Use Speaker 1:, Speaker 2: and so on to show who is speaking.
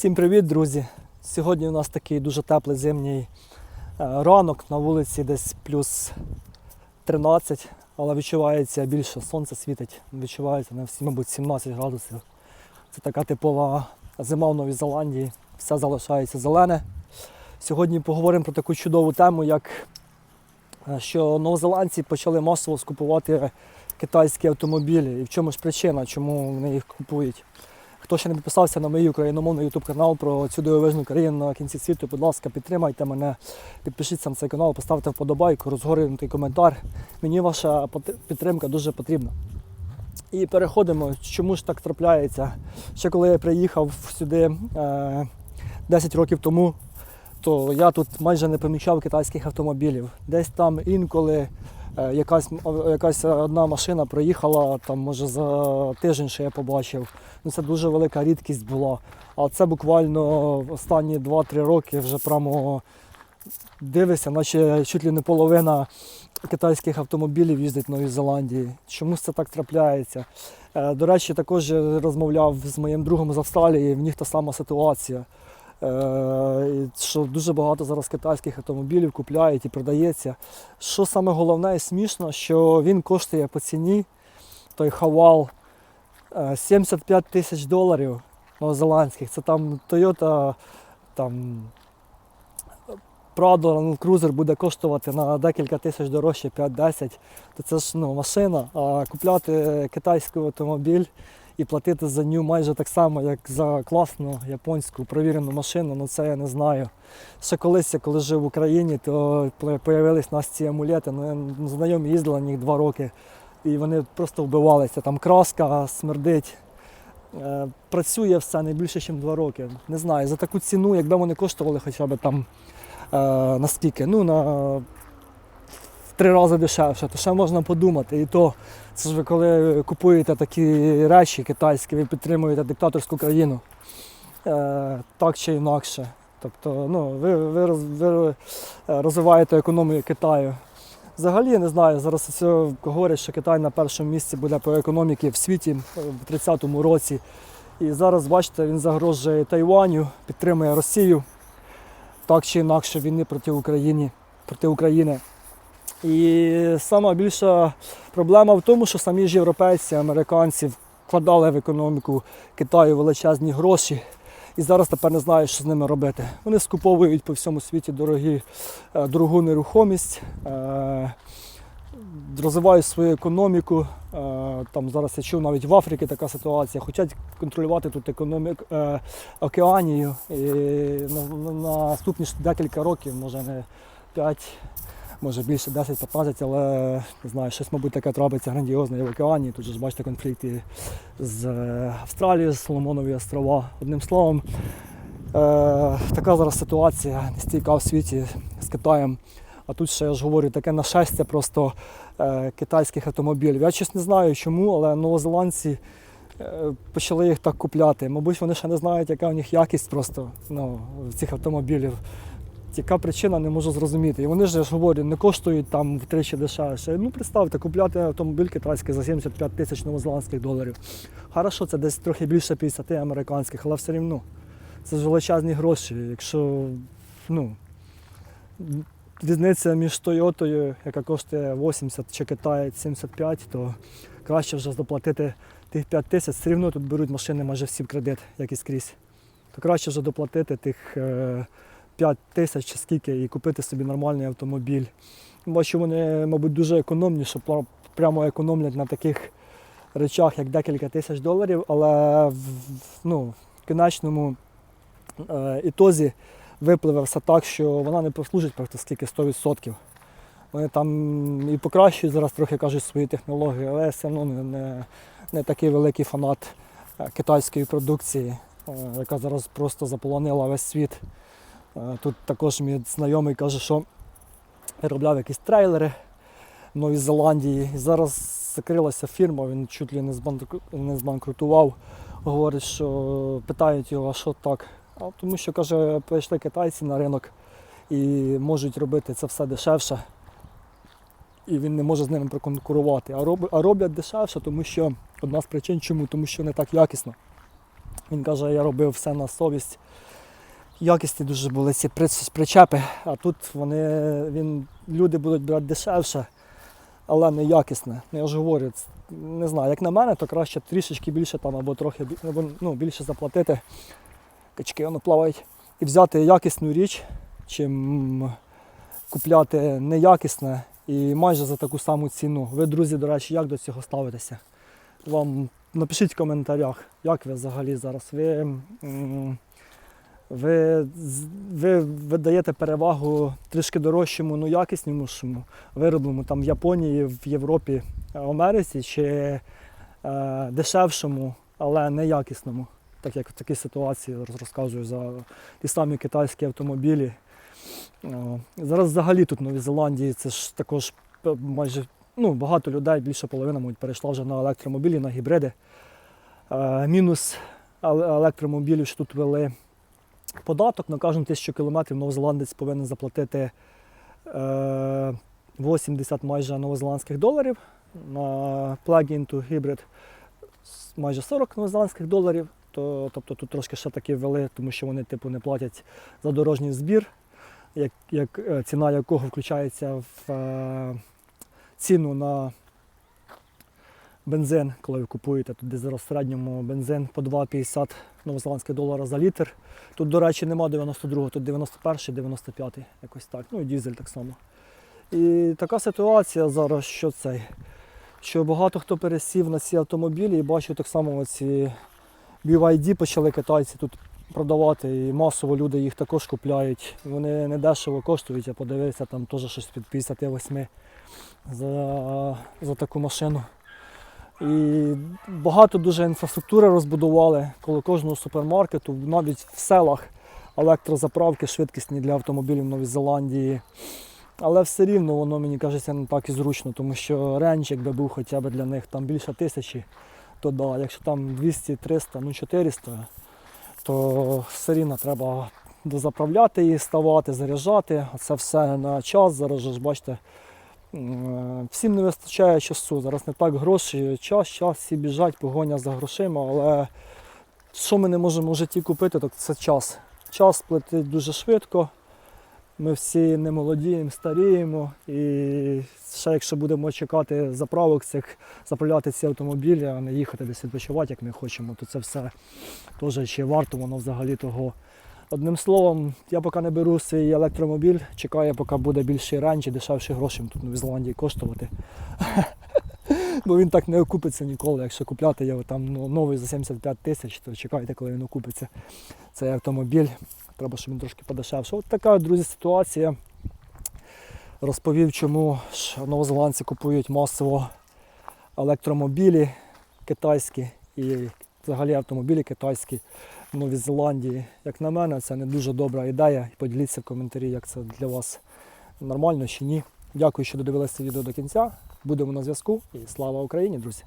Speaker 1: Всім привіт, друзі! Сьогодні у нас такий дуже теплий зимній е, ранок. На вулиці десь плюс 13, але відчувається більше. Сонце світить, відчувається на всі, мабуть, 17 градусів. Це така типова зима в Новій Зеландії. Все залишається зелене. Сьогодні поговоримо про таку чудову тему, як е, що новозеландці почали масово скупувати китайські автомобілі. І в чому ж причина, чому вони їх купують. Хто ще не підписався на мій україномовний YouTube канал про цю дивовижну країну на кінці світу, будь ласка, підтримайте мене, підпишіться на цей канал, поставте вподобайку, розгорнутий коментар. Мені ваша підтримка дуже потрібна. І переходимо, чому ж так трапляється. Ще коли я приїхав сюди е, 10 років тому, то я тут майже не помічав китайських автомобілів. Десь там інколи е, якась, якась одна машина проїхала, там, може, за тиждень, що я побачив. Ну, це дуже велика рідкість була. А це буквально останні 2-3 роки вже прямо дивишся, наче чуть ли не половина китайських автомобілів їздить в Новій Зеландії. Чомусь це так трапляється. Е, До речі, також розмовляв з моїм другом з Австралії, в них та сама ситуація. Е, Що дуже багато зараз китайських автомобілів купляють і продається. Що саме головне і смішно, що він коштує по ціні, той хавал е, 75 тисяч доларів новозеландських. Це там Toyota там, Prado Land Cruiser буде коштувати на декілька тисяч дорожче 5-10. То це ж ну, машина. А купляти китайський автомобіль і платити за нього майже так само, як за класну японську провірену машину, ну це я не знаю. Ще колись, я коли жив в Україні, то з'явились у нас ці амулети. Ну, я- знайомі їздили на них два роки, і вони просто вбивалися. Там краска смердить. Е, Працює все не більше, ніж два роки. Не знаю, за таку ціну, якби вони коштували хоча б там е, наскільки, ну на три рази дешевше, то ще можна подумати. І то це ж ви коли купуєте такі речі китайські, ви підтримуєте диктаторську країну. Е, так чи інакше. Тобто, ну, ви, ви, ви е, розвиваєте економію Китаю. Взагалі, я не знаю, зараз говорять, що Китай на першому місці буде по економіці в світі е, в 30-му році. І зараз, бачите, він загрожує Тайваню, підтримує Росію так чи інакше війни проти України, проти України. І сама більша проблема в тому, що самі ж європейці, американці вкладали в економіку Китаю величезні гроші. І зараз тепер не знають, що з ними робити. Вони скуповують по всьому світі дорогі, е, дорогу нерухомість, е, розвивають свою економіку. Е, Там зараз я чув навіть в Африці така ситуація. Хочуть контролювати тут економіку океанію. І на, на, на наступні декілька років, може не 5, може більше 10-15, але не знаю, щось, мабуть, таке трапиться грандіозне і в океані. Тут ж бачите конфлікти з е, Австралією, з Соломонові острова. Одним словом, е, така зараз ситуація нестійка в світі з Китаєм. А тут ще я ж говорю, таке нашестя просто е, китайських автомобілів. Я щось не знаю чому, але новозеландці е, почали їх так купляти. Мабуть, вони ще не знають, яка у них якість просто ну, цих автомобілів. Яка причина не можу зрозуміти. І вони ж я ж говорю, не коштують там втричі дешевше. Ну, представте, купляти автомобіль китайський за 75 тисяч новозеландських доларів. Хорошо, це десь трохи більше 50 американських, але все рівно. Це ж величезні гроші. Якщо ну, різниця між Тойотою, яка коштує 80 чи Китай 75, то краще вже доплатити тих 5 тисяч. Все рівно тут беруть машини майже всі в кредит, як і скрізь. То краще вже доплатити тих е, 5 тисяч чи скільки і купити собі нормальний автомобіль. Бачу, вони, мабуть, дуже економні, що прямо економлять на таких речах, як декілька тисяч доларів, але в, ну, в кінечному е, ітозі випливе все так, що вона не послужить просто скільки 100%. Вони там і покращують зараз трохи кажуть свої технології, але я все одно не, не, не такий великий фанат е, китайської продукції, е, яка зараз просто заполонила весь світ. Е, Тут також мій знайомий каже, що виробляв якісь трейлери в Новій Зеландії. І зараз закрилася фірма, він чуть ли не, збанкрутував. Говорить, що питають його, а що так? А тому що каже, прийшли китайці на ринок і можуть робити це все дешевше. І він не може з ними проконкурувати. А роблять дешевше, тому що одна з причин чому, тому що не так якісно. Він каже, я робив все на совість. Якісні дуже були ці причепи, а тут вони, він, люди будуть брати дешевше, але не якісне. Ну, Я ж говорю, не знаю, як на мене, то краще трішечки більше там або трохи або, ну, більше заплатити. Качки воно плавають. І взяти якісну річ, чим купляти неякісне і майже за таку саму ціну. Ви, друзі, до речі, як до цього ставитеся? Вам напишіть в коментарях, як ви взагалі зараз. Ви, ви, ви, ви даєте перевагу трішки дорожчому, ну якіснішому виробленому там в Японії, в Європі, в Америці чи е, дешевшому, але неякісному. Так як в такій ситуації розказую за ті самі китайські автомобілі. О, Зараз взагалі тут в Новій Зеландії це ж також е, майже ну, багато людей, більше половина мабуть, перейшла вже на електромобілі, на гібриди. Е, мінус електромобілів, що тут ввели податок на кожну тисячу кілометрів новозеландець повинен заплатити е, 80 майже новозеландських доларів. На plug-in to hybrid майже 40 новозеландських доларів. То, тобто тут трошки ще таки ввели, тому що вони типу не платять за дорожній збір, як, як, е, ціна якого включається в е, ціну на бензин, коли ви купуєте. Тут десь зараз в середньому бензин по 2,50 новозеландських долара за літр. Тут, до речі, нема 92-го, тут 91-й, 95-й, якось так. Ну і дізель так само. І така ситуація зараз, що цей, що багато хто пересів на ці автомобілі і бачу так само оці BYD почали китайці тут продавати, і масово люди їх також купляють. Вони не дешево коштують, я подивився, там теж щось під 58 за, за таку машину. І багато дуже інфраструктури розбудували коло кожного супермаркету, навіть в селах електрозаправки швидкісні для автомобілів Новій Зеландії. Але все рівно воно мені кажеться не так і зручно, тому що ренч, якби був хоча б для них там більше тисячі, то да, якщо там 200, 300, ну 400, то все рівно треба дозаправляти її, ставати, заряджати. Це все на час. Зараз ж бачите, всім не вистачає часу. Зараз не так гроші, час, час, всі біжать, погоня за грошима, але що ми не можемо в житті купити, так це час. Час плетить дуже швидко. Ми всі не молодіємо, старіємо. І ще якщо будемо чекати заправок цих, заправляти ці автомобілі, а не їхати десь відпочивати, як ми хочемо, то це все теж чи варто воно взагалі того. Одним словом, я поки не беру свій електромобіль, чекаю, поки буде більший ренч і дешевші гроші тут в Новій Зеландії коштувати. Бо він так не окупиться ніколи. Якщо купляти його там ну, новий за 75 тисяч, то чекайте, коли він окупиться цей автомобіль. Треба, щоб він трошки подешевшав. От така, друзі, ситуація. Розповів, чому ж новозеландці купують масово електромобілі китайські і взагалі автомобілі китайські в Новій Зеландії. Як на мене, це не дуже добра ідея. Поділіться в коментарі, як це для вас нормально чи ні. Дякую, що додивилися відео до кінця. Будемо на зв'язку і слава Україні, друзі!